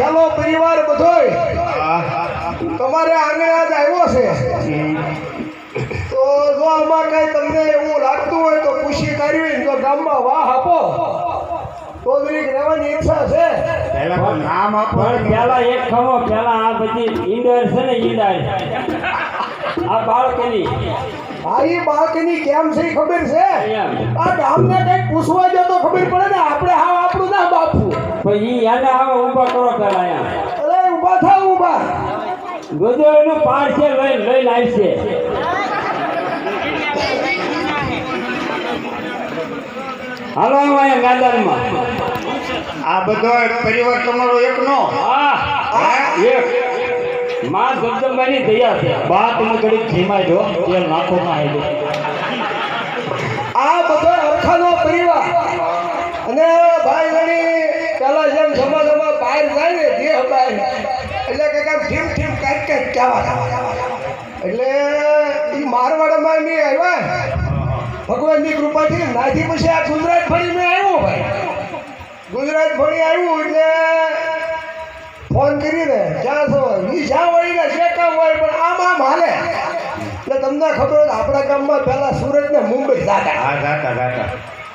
આ પરિવાર બધોય તમારે આંગણે આજ આવ્યો છે? તો જો આમાં કઈ તમને એવું લાગતું હોય તો ખુશી કરવી તો ગામમાં વાહ આપો. તો જરીક રહેવાની ઈચ્છા છે. નામ આપો. પેલા એક ખમો પેલા આ બધી ઈંડર છે ને ઈંડાર. આ બાળકની. બાળકની કેમ છે ખબર છે? એમ. આ ગામને કંઈક પૂછવા જો તો ખબર પડે ને આપણે હા આપણું ના બાપુ. પછી ઈ એને હવે ગોદડનું પાર્સલ લઈને લઈને છે. હાલો અહીંયા મેદાનમાં આ બધો પરિવાર તમારો એકનો હા એક. માં જગદંબાની દયા છે. બા તમે ઘડી ધીમા જો તેલ નાખો ના આવી આ બધો અરખાનો પરિવાર. અને ભાઈ ગણી પેલા જેમ જમા જમા બહાર જાય ને જે બહાર એટલે કે કાંઈક ઠીમ ઠીમ કંઈક કંઈક કહેવા એટલે એ મારવાડમાં મેં આવ્યા. ભગવાનની કૃપાથી નાથી પછી આ ગુજરાત ફરી મેં આવ્યો ભાઈ. ગુજરાત ફરી આવ્યું એટલે ફોન કરીને જ્યાં છો એ જ્યાં વળીને શેકા હોય પણ આમ આમ હાલે. એટલે તમને ખબર હોય આપણા ગામમાં પહેલાં સુરત ને મુંબઈ જાતા. હા, જાતા જાતા.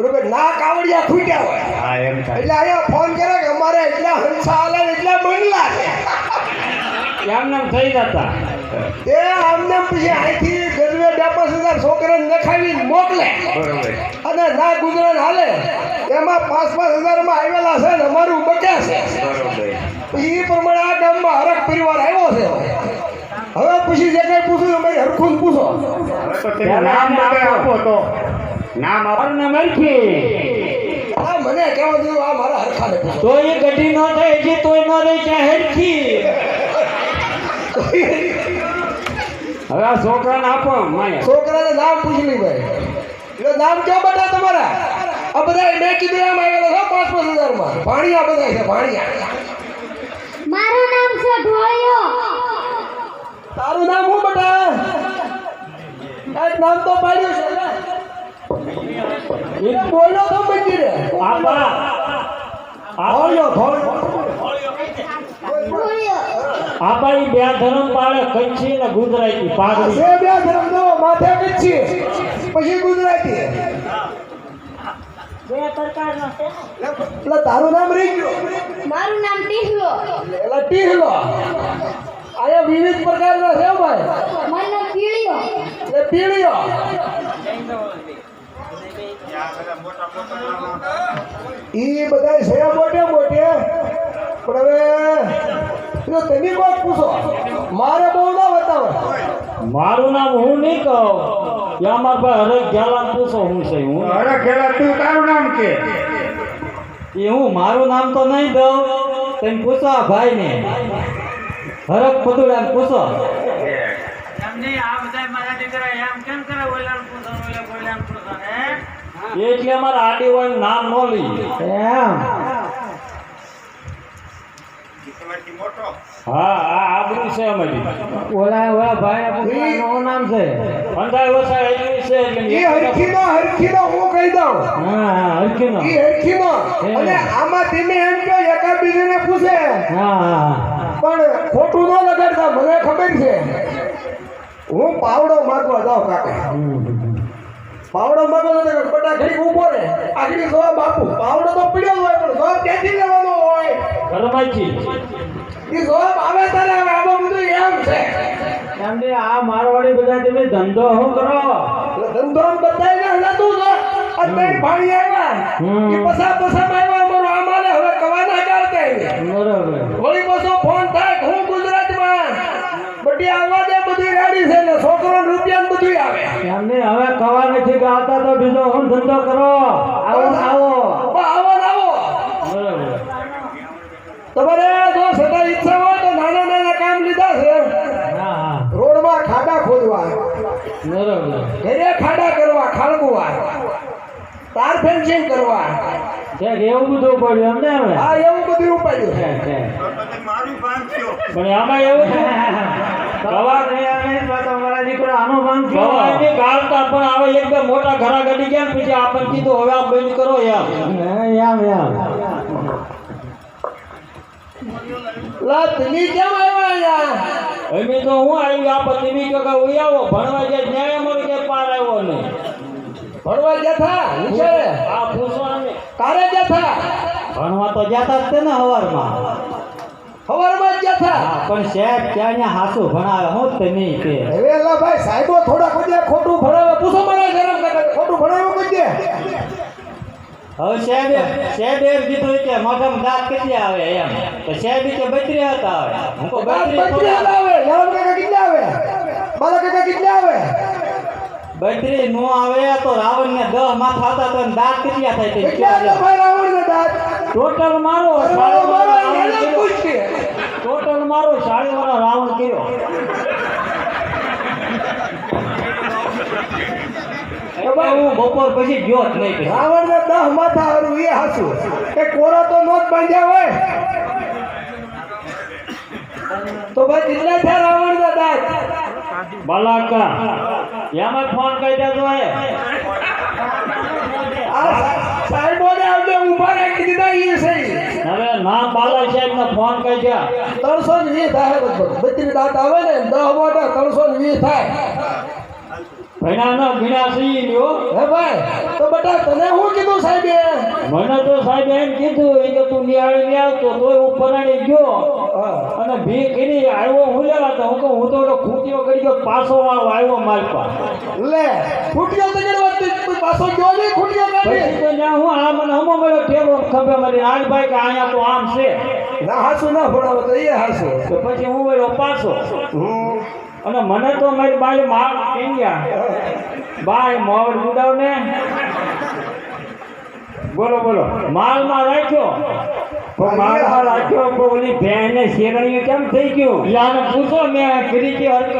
બરોબર ના કાવડિયા ખૂટ્યા હોય. હા એમ થાય. એટલે અહીંયા ફોન કરે કે અમારે એટલા હંસા હાલે ને એટલા છે. એમ નામ થઈ જતા. એ આમને પછી અહીંથી ગજવે ડેપસ હજાર છોકરાને નખાવીને મોકલે. અને ના ગુજરાત હાલે. એમાં પાંચ પાંચ હજારમાં આવેલા છે ને અમારું બકે છે. પછી એ પ્રમાણે આ ગામમાં હરક પરિવાર આવ્યો છે. હવે પછી જે કઈ પૂછ્યું ભાઈ હરખું પૂછો. નામ આપો તો. નામ આપો મારું નામ હરખી આ મને કેવો જો આ મારા હરખાને પૂછો. તો એ ગઢી નો થાય જે તોય ન રહી ત્યાં હરખી હવે આ છોકરાને આપો માયા. છોકરાને નામ પૂછી લી ભાઈ. એટલે નામ ક્યાં બધા તમારા? આ બધા મેં કીધું એમ આવેલા છે પાંચ પાંચ હજારમાં. ભાણિયા બધા છે ભાણિયા. મારું નામ છે ઢોળિયો તારું નામ શું બટા? નામ તો પાડ્યું છે. ને એ બોલ્યો તો. મંદિર આપા બે ધર્મ પાળે કચ્છી ને ગુજરાતી પાઘડી. છે બે ધર્મ માથે કચ્છી પછી ગુજરાતી બે પ્રકારનો છે. એટલે તારું નામ રહી ગયું. મારું નામ ટીહલો. એટલે ટીહલો. આયા વિવિધ પ્રકારના છે ભાઈ. મારું નામ પીળિયો. એટલે પીળીઓ ઈ બધા છે મોટે મોટે પણ હવે તમે કોઈ પૂછો? મારે બહુ ના બતાવે. મારું નામ હું નહીં કહું. યા મારા ભાઈ હરેક ગેલા પૂછો હું છે હું અરે ખેલા તું તારું નામ કે? એ હું મારું નામ તો નહીં દઉં તમે પૂછો આ ભાઈને. હરક પતુડા પૂછો. એમની આ બધા મારા દીકરા એમ કેમ કરે ઓલાને પૂછો ઓલા બોલાને પૂછો હે એટલે અમારા આડી હોય નામ નો લઈ એમ. હા આ આબરૂ છે અમારી. ઓલા ઓલા ભાઈ નું નામ છે. ઓછા એટલી છે એટલે હરખીનો હરખીનો હું કહી દઉં. હા હા હરખીનો ઈ હરખીનો અને આમાં તમે એમ કે એકા બીજાને પૂછે. હા હા પણ ખોટું ન લગાડતા મને ખબર છે. હું પાવડો માગવા જાઉં કાકા. પાવડો મગજ તો બટા ઘડીક ઊભો રહે. આખરી જવાબ આપું. પાવડો તો પીડ્યો હોય પણ જવાબ ક્યાંથી લેવાનો હોય. ઘરમાંથી. એ જવાબ આવે તારે હવે આમાં બધું એમ છે. એમ કે આ મારવાડી બધા તમે ધંધો શું કરો. ધંધો આમ બધાયને હલાતું છે ત્રણ ભાણી આવ્યા. કે પસા પસા આવ્યા અમારો આમાને હવે કવાના કાઢતા બરોબર. વળી પાછો ફોન થાય હું ગુજરાતમાં? બટી આવવા દે બધી ગાડી છે ને છોકરો રૂપિયા ને બધું આવે એમને હવે કવા બીજો હું ધંધો કરો. આવો આવો. આવો આવો તમારે જો સદા ઈચ્છા હોય તો નાના નાના કામ લીધા છે. હા હા. રોડમાં ખાડા ખોદવા. બરોબર. ઘરે ખાડા કરવા ખાળકવા. તાર ફેન્સિંગ કરવા. એવું બધું પડ્યું એમને હા આ એવું બધું પડ્યું. છે. પણ આમાં એવું છે થયા નહીં તો મારા દીકરો આનો ભાંગ ગવાયની ગાળતા પણ આવે એકદમ મોટા ઘરા ગડી ગયા ને પછી આપણને કીધું હવે આ બંધ કરો યાર. એમ યાર લા તમે કેમ આવ્યા અહીંયા અમે તો હું આવી આ પછી કહો કે ઉઈ આવો ભણવા જાય ન્યાય કે પાર આવ્યો નહીં ભણવા જતા નીચે? આ પૂછવા ને કારે થા? ભણવા તો જતા જ તે ને હવારમાં. સવારમાં જ જતા પણ સાહેબ ત્યાં હાસુ ભણાવે. હું તમે કે. હવે લા ભાઈ સાહેબો થોડા કોઈ ખોટું ભણાવે. પૂછો મને ગરમ કાકા ખોટું ભણાવ્યું દે હવે સાહેબ સાહેબ એમ કીધું કે મોઢામાં દાંત કેટલી આવે એમ. તો સાહેબ કે બત્રી હતા આવે. હું તો બત્રી આવે. શરમ કાકા કેટલા આવે? બાલા કાકા કેટલા આવે? બત્રી નો આવે તો રાવણ ને દહ માથા હતા તો દાંત કેટલા થાય તે રાવણ ને દાંત? ટોટલ મારો ટોટલ મારો સાડી વાળા રાવણ કર્યો. હું બપોર પછી ગયો જ નહીં રાવણ ને દહ માથા હારું એ હાસુ. કે કોરો તો નો જ બાંધ્યા હોય. તો ભાઈ કેટલા થયા રાવણ ના દાંત બાલાકા એમાં ફોન કરી દેજો એ. સાહેબોને રાખી દીધા ઈ છે. હવે નામ બાલા સાહેબ ને ફોન કરી દે થાય બધું બત્રી દાંત આવે ને દહ મોટા ત્રણસો ને વીસ થાય. ન ભીણા સહી હે ભાઈ તો બટા તને હું કીધું સાહેબે મને તો સાહેબ એમ કીધું એ તું નિહાળી ને આવતો તોય હું પરાણી ગયો. અને ભી કરી આવ્યો હું લેવા તો હું કહું હું તો ખૂટ્યો કરી ગયો પાછો વાળો આવ્યો મારી પાસે. લે ખૂટ્યો તો પાછો ગયો નહીં તો ત્યાં હું આ મને હમો મળ્યો ખબર મારી ભાઈ કે અહીંયા તો આમ છે. ના હાસુ ના ભણાવો તો એ હાસુ. તો પછી હું વળ્યો પાછો. અને મને તો મારી બાઈ માર કહી ગયા? બાઈ મોર ગુડાવ ને બોલો બોલો. માલમાં રાખ્યો. પણ માલમાં રાખ્યો પણ ઓલી ભેણ ને શેરણીઓ કેમ થઈ ગયું? યાને પૂછો મેં કરી કે હરકત.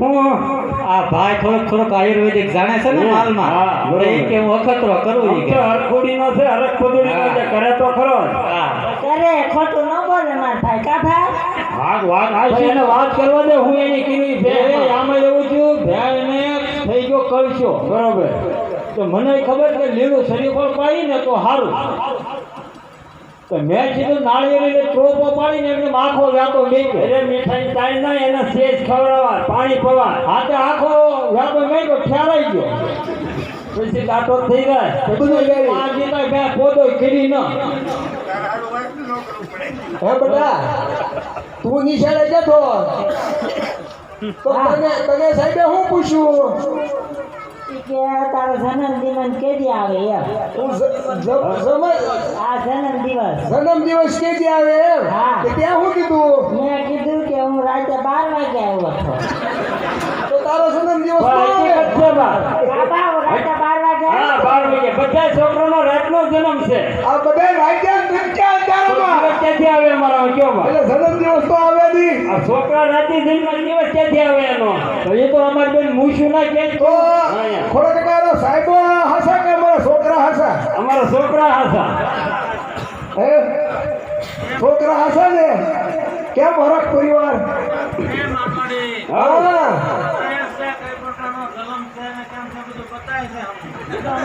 હું આ ભાઈ થોડોક થોડોક આયુર્વેદિક જાણે છે ને માલમાં. હા, તો એ કે હું અખતરો કરું કે. હરખોડી નો છે હરખ પદુડી નો કરે તો ખરો હા. કરે ખોટું ન બોલે ના થાય કા થાય વાત વાત આ છે. ને વાત કરવા દે હું એની કીધી ભે આમાં એવું થયું ભેળને થઈ ગયો કળશો. બરાબર. તો મને ખબર કે લીલું શરીફળ પાડી ને તો સારું તો મેં કીધું નાળિયેરી ને પાડીને એમને આખો વ્યાપો લઈ ગયો મીઠાઈ તાઈ ના એને સેજ ખવડાવવા પાણી પવા. હાથે આખો વ્યાપો ગયો ઠેરાઈ ગયો. પછી કાટો થઈ ગયા. પછી પાંચ દીધા બે પોદો કરી ન. હે બેટા. તું નિશાળે જતો તો. તને તને સાહેબે હું પૂછ્યું? કે તારો જન્મ દિવસ કેદી આવે એમ? આ જન્મ દિવસ. જન્મ દિવસ કેદી આવે એમ. તે ત્યાં કીધું? મેં કીધું કે હું રાતે બાર વાગે આવ્યો હતો. તો તારો જન્મ દિવસ પણ કોણ આવે? હકીકત છે બા બાબા હું રાતે બાર વાગે હા આવ્યો બાર બાર વાગે બધા છોકરાનો રાતનો જન્મ છે. આ બધા રાજ્યા ધૂમક્યા અત્યારમાં ક્યાંથી આવે અમારા કયો એટલે જન્મ દિવસ તો આવે નહીં આ છોકરા રાતે જન્મ દિવસ ક્યાંથી આવે એનો? તો એ તો અમારી બેન મૂછું ના કે? તો ખોડો ટકાનો સાહેબ હસા કે અમારા છોકરા હસા? અમારા છોકરા હસા. હે? છોકરા હસા ને? કેમ હરખ પરિવાર? હા કઈ છે કઈ પ્રકારનો જલમ છે ને કેમ છે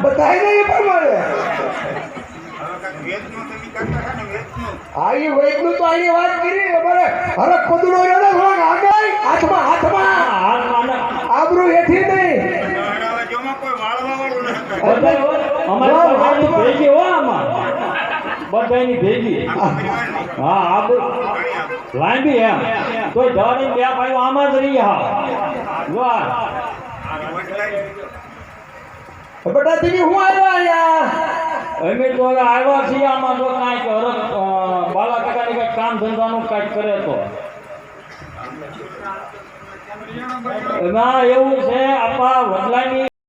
બધાય ને એ પ્રમાણે. હા એ વૈદનું તો આની વાત કરી અમારે હરખ પદુડો ને થોડોક આગળ હાથમાં હાથમાં. આબરૂ હેઠી નહીં. અમારી ભેગી હો આમાં. બધાયની ભેગી. હા આ બધું લાંબી એમ. તો જવાની બે ભાઈઓ આમાં જ રહી હા આ. બેટા તમે હું આવ્યા અહીંયા અમે તો આવ્યા છીએ આમાં જો કાંઈક હરખ અ, બાલા ટકાની કઈ કામ ધંધાનું કાંઈક કરે તો. એમાં એવું છે આપણા વડલાની